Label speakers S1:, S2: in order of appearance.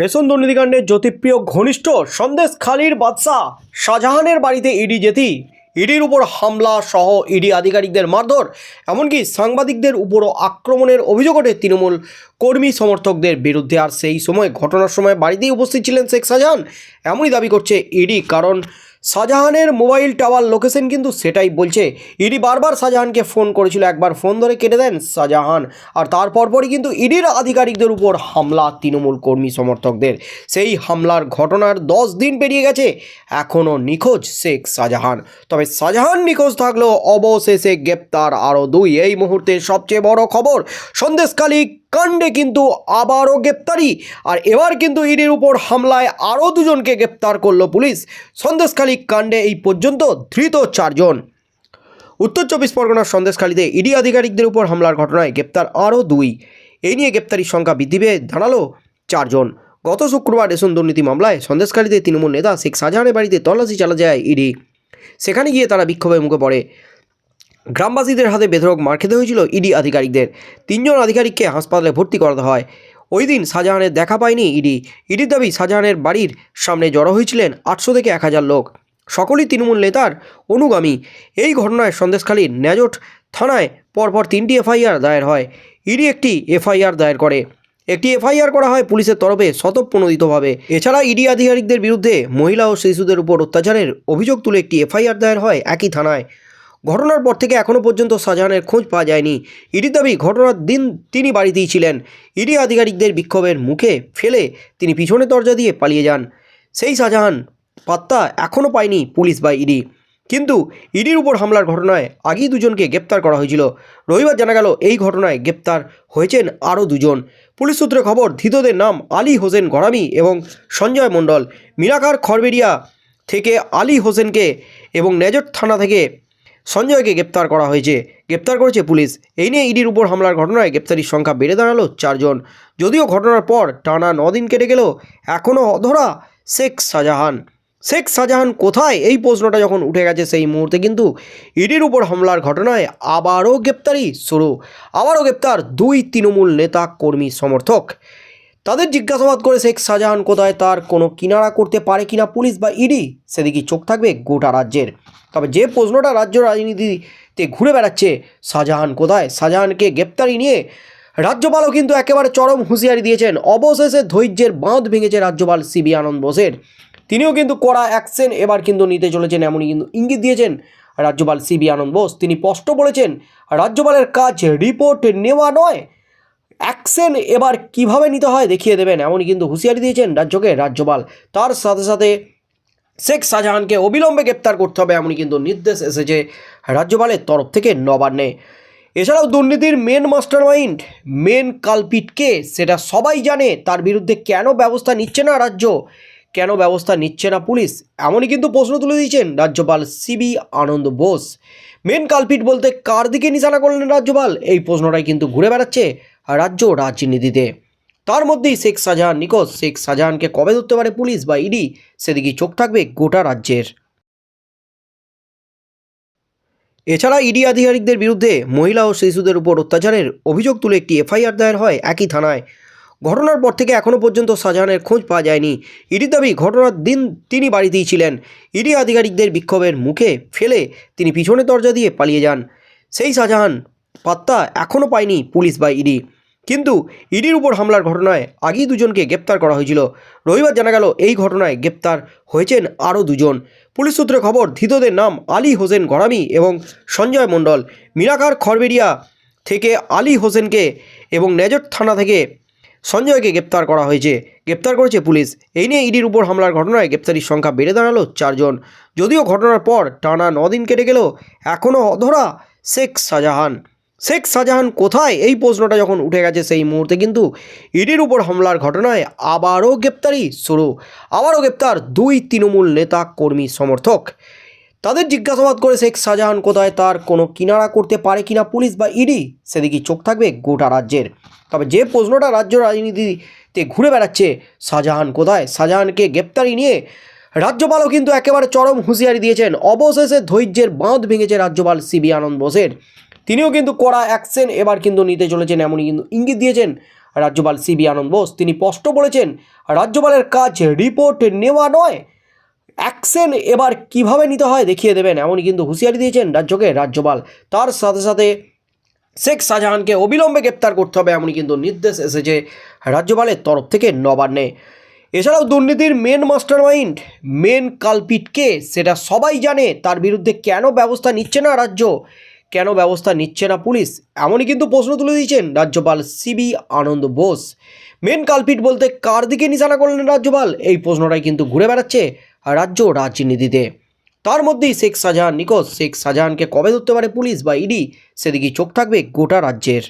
S1: Ration দুর্নীতিকাণ্ডে Jyotipriya ঘনিষ্ঠ সন্দেশ খালির বাদশাহ শাহজাহানের বাড়িতে ইডি যেতি ইডির উপর হামলা সহ ইডি আধিকারিকদের মারধর, এমনকি সাংবাদিকদের উপরও আক্রমণের অভিযোগ ওঠে তৃণমূল কর্মী সমর্থকদের বিরুদ্ধে। আর সেই সময়, ঘটনার সময় বাড়িতেই উপস্থিত ছিলেন শেখ শাহজাহান, এমনই দাবি করছে ইডি। কারণ শাহজাহানের মোবাইল টাওয়ার লোকেশন কিন্তু সেটাই বলছে। ইডি বারবার শাহজাহানকে ফোন করেছিল, একবার ফোন ধরে কেটে দেন শাহজাহান। আর তারপর পরই কিন্তু ইডির আধিকারিকদের উপর হামলা তৃণমূল কর্মী সমর্থকদের। সেই হামলার ঘটনার দশ দিন পেরিয়ে গেছে, এখনও নিখোঁজ শেখ শাহজাহান। তবে শাহজাহান নিখোঁজ থাকলেও অবশেষে গ্রেপ্তার আরও দুই। এই মুহূর্তে সবচেয়ে বড় খবর সন্দেশকালী কাণ্ডে কিন্তু আবারও গ্রেপ্তারি। আর এবার কিন্তু ইডির উপর হামলায় আরও দুজনকে গ্রেপ্তার করল পুলিশ। সন্দেশখালী কাণ্ডে এই পর্যন্ত ধৃত চারজন। উত্তর চব্বিশ পরগনার সন্দেশখালীতে ইডি আধিকারিকদের উপর হামলার ঘটনায় গ্রেপ্তার আরও দুই। এই নিয়ে গ্রেপ্তারির সংখ্যা বৃদ্ধি পেয়ে দাঁড়াল চারজন। গত শুক্রবার রেশন দুর্নীতি মামলায় সন্দেশখালীতে তৃণমূল নেতা শেখ শাহজাহানের বাড়িতে তল্লাশি চালা যায় ইডি। সেখানে গিয়ে তারা বিক্ষোভের মুখে পড়ে। গ্রামবাসীদের হাতে বেধরক মার খেতে হয়েছিল ইডি আধিকারিকদের। তিনজন আধিকারিককে হাসপাতালে ভর্তি করাতে হয়। ওই দিন শাহজাহানের দেখা পায়নি ইডি। ইডির দাবি, শাহজাহানের বাড়ির সামনে জড়ো হয়েছিলেন আটশো থেকে এক হাজার লোক। সকলেই তৃণমূল নেতার অনুগামী। এই ঘটনায় সন্দেশখালীর ন্যাজট থানায় পরপর তিনটি এফআইআর দায়ের হয়। ইডি একটি এফআইআর দায়ের করে। একটি এফআইআর করা হয় পুলিশের তরফে স্বতঃপ্রণোদিতভাবে। এছাড়া ইডি আধিকারিকদের বিরুদ্ধে মহিলা ও শিশুদের উপর অত্যাচারের অভিযোগ তুলে একটি এফআইআর দায়ের হয় একই থানায়। ঘটনার পর থেকে এখনও পর্যন্ত শাহজাহানের খোঁজ পাওয়া যায়নি। ইডির দাবি, ঘটনার দিন তিনি বাড়িতেই ছিলেন। ইডি আধিকারিকদের বিক্ষোভের মুখে ফেলে তিনি পিছনে দরজা দিয়ে পালিয়ে যান। সেই শাহজাহান পাত্তা এখনও পায়নি পুলিশ বা ইডি। কিন্তু ইডির উপর হামলার ঘটনায় আগেই দুজনকে গ্রেপ্তার করা হয়েছিল। রবিবার জানা গেল, এই ঘটনায় গ্রেপ্তার হয়েছেন আরও দুজন। পুলিশ সূত্রে খবর, ধৃতদের নাম আলী হোসেন গরামি এবং সঞ্জয় মণ্ডল। মিরাকার খড়বেড়িয়া থেকে আলী হোসেনকে এবং নেজট থানা থেকে সঞ্জয়কে গ্রেপ্তার করা হয়েছে। গ্রেপ্তার করেছে পুলিশ। এই নিয়ে ইডির উপর হামলার ঘটনায় গ্রেপ্তারির সংখ্যা বেড়ে দাঁড়াল চারজন। যদিও ঘটনার পর টানা নদিন কেটে গেল এখনও অধরা শেখ শাহজাহান। শেখ শাহজাহান কোথায়? এই প্রশ্নটা যখন উঠে গেছে সেই মুহূর্তে কিন্তু ইডির উপর হামলার ঘটনায় আবারও গ্রেপ্তারি শুরু। আবারও গ্রেপ্তার দুই তৃণমূল নেতা কর্মী সমর্থক। তাদের জিজ্ঞাসাবাদ করে শেখ শাহজাহান কোথায়, তার কোনো কিনারা করতে পারে কিনা পুলিশ বা ইডি সেদিকে চোখ থাকবে গোটা রাজ্যের। তবে যে প্রশ্নটা রাজ্য রাজনীতিতে ঘুরে বেড়াচ্ছে, শাহজাহান কোথায়? শাহজাহানকে গ্রেপ্তারি নিয়ে রাজ্যপালও কিন্তু একেবারে চরম হুঁশিয়ারি দিয়েছেন। অবশেষে ধৈর্যের বাঁধ ভেঙেছে রাজ্যপাল সিবি আনন্দ বোসের। তিনিও কিন্তু কড়া অ্যাকশন এবার কিন্তু নিতে চলেছেন, এমনই কিন্তু ইঙ্গিত দিয়েছেন রাজ্যপাল সিবি আনন্দ বোস। তিনি স্পষ্ট বলেছেন, রাজ্যপালের কাজ রিপোর্ট নেওয়া নয় অ্যাকশন এবার কীভাবে নিতে হয় দেখিয়ে দেবেন, এমনই কিন্তু হুঁশিয়ারি দিয়েছেন রাজ্যকে রাজ্যপাল। তার সাথে সাথে শেখ শাহজাহানকে অবিলম্বে গ্রেপ্তার করতে হবে, এমনই কিন্তু নির্দেশ এসেছে রাজ্যপালের তরফ থেকে নবান্নে। এছাড়াও দুর্নীতির মেন মাস্টার মাইন্ড মেন কালপিটকে সেটা সবাই জানে, তার বিরুদ্ধে কেন ব্যবস্থা নিচ্ছে না রাজ্য? কেন ব্যবস্থা নিচ্ছে না পুলিশ? এমনই কিন্তু প্রশ্ন তুলে দিয়েছেন রাজ্যপাল C V Ananda Bose. Main culprit বলতে কার দিকে নিশানা করলেন রাজ্যপাল? এই প্রশ্নটাই কিন্তু ঘুরে বেড়াচ্ছে রাজ্য রাজনীতিতে। তার মধ্যেই শেখ শাহজাহান, নিখোঁজ। শেখ শাহজাহানকে কবে ধরতে পারে পুলিশ বা ইডি? সেদিকে চোখ থাকবে গোটা রাজ্যের। এছাড়া ইডি আধিকারিকদের বিরুদ্ধে মহিলা ও শিশুদের উপর অত্যাচারের অভিযোগ তুলে একটি এফআইআর দায়ের হয় একই থানায়। ঘটনার পর থেকে এখনও পর্যন্ত শাহজাহানের খোঁজ পাওয়া যায়নি। ইডির দাবি, ঘটনার দিন তিনি বাড়িতেই ছিলেন। ইডি আধিকারিকদের বিক্ষোভের মুখে ফেলে তিনি পিছনে দরজা দিয়ে পালিয়ে যান। সেই শাহজাহান পাত্তা এখনও পায়নি পুলিশ বা ইডি। কিন্তু ইডির উপর হামলার ঘটনায় আগেই দুজনকে গ্রেপ্তার করা হয়েছিল। রবিবার জানা গেল, এই ঘটনায় গ্রেপ্তার হয়েছেন আরও দুজন। পুলিশ সূত্রে খবর, ধৃতদের নাম আলী হোসেন গরামি এবং সঞ্জয় মণ্ডল। মিরাকার খড়বেড়িয়া থেকে আলী হোসেনকে এবং নেজট থানা থেকে সঞ্জয়কে গ্রেপ্তার করা হয়েছে। গ্রেপ্তার করেছে পুলিশ। এই নিয়ে ইডির উপর হামলার ঘটনায় গ্রেপ্তারির সংখ্যা বেড়ে দাঁড়াল চারজন। যদিও ঘটনার পর টানা দিন কেটে গেল, এখনও অধরা শেখ শাহজাহান। শেখ শাহজাহান কোথায়? এই প্রশ্নটা যখন উঠে গেছে সেই মুহূর্তে কিন্তু ইডির উপর হামলার ঘটনায় আবারও গ্রেপ্তারি শুরু। আবারও গ্রেপ্তার দুই তৃণমূল নেতা কর্মী সমর্থক। তাদের জিজ্ঞাসাবাদ করে শেখ শাহজাহান কোথায়, তার কোনো কিনারা করতে পারে কিনা পুলিশ বা ইডি, সেদিকে চোখ থাকবে গোটা রাজ্যের। তবে যে প্রশ্নটা রাজ্য রাজনীতিতে ঘুরে বেড়াচ্ছে, শাহজাহান কোথায়? শাহজাহানকে গ্রেপ্তারি নিয়ে রাজ্যপালও কিন্তু একেবারে চরম হুঁশিয়ারি দিয়েছেন। অবশেষে ধৈর্যের বাঁধ ভেঙেছে রাজ্যপাল সিবি আনন্দ বোসের। তিনিও কিন্তু কড়া অ্যাকশন এবার কিন্তু নিতে চলেছেন, এমনই কিন্তু ইঙ্গিত দিয়েছেন রাজ্যপাল সিবি আনন্দ বোস। তিনি স্পষ্ট বলেছেন, রাজ্যপালের কাজ রিপোর্ট নেওয়া নয় অ্যাকশন এবার কীভাবে নিতে হয় দেখিয়ে দেবেন, এমনই কিন্তু হুঁশিয়ারি দিয়েছেন রাজ্যকে রাজ্যপাল। তার সাথে সাথে শেখ শাহজাহানকে অবিলম্বে গ্রেপ্তার করতে হবে, এমনই কিন্তু নির্দেশ এসেছে রাজ্যপালের তরফ থেকে নবান্নে। এছাড়াও দুর্নীতির মেন মাস্টার মাইন্ড মেন কালপিটকে, সেটা সবাই জানে, তার বিরুদ্ধে কেন ব্যবস্থা নিচ্ছে না রাজ্য? কেন ব্যবস্থা নিচ্ছে না পুলিশ? এমনই কিন্তু প্রশ্ন তুলে দিয়েছেন রাজ্যপাল C V Ananda Bose. Main culprit বলতে কার দিকে নিশানা করলেন রাজ্যপাল? এই প্রশ্নটাই কিন্তু ঘুরে বেড়াচ্ছে রাজ্য রাজনীতিতে। তার মধ্যেই শেখ শাহজাহান নিখোঁজ। শেখ শাহজাহানকে কবে ধরতে পারে পুলিশ বা ইডি? সেদিকেই চোখ থাকবে গোটা রাজ্যের।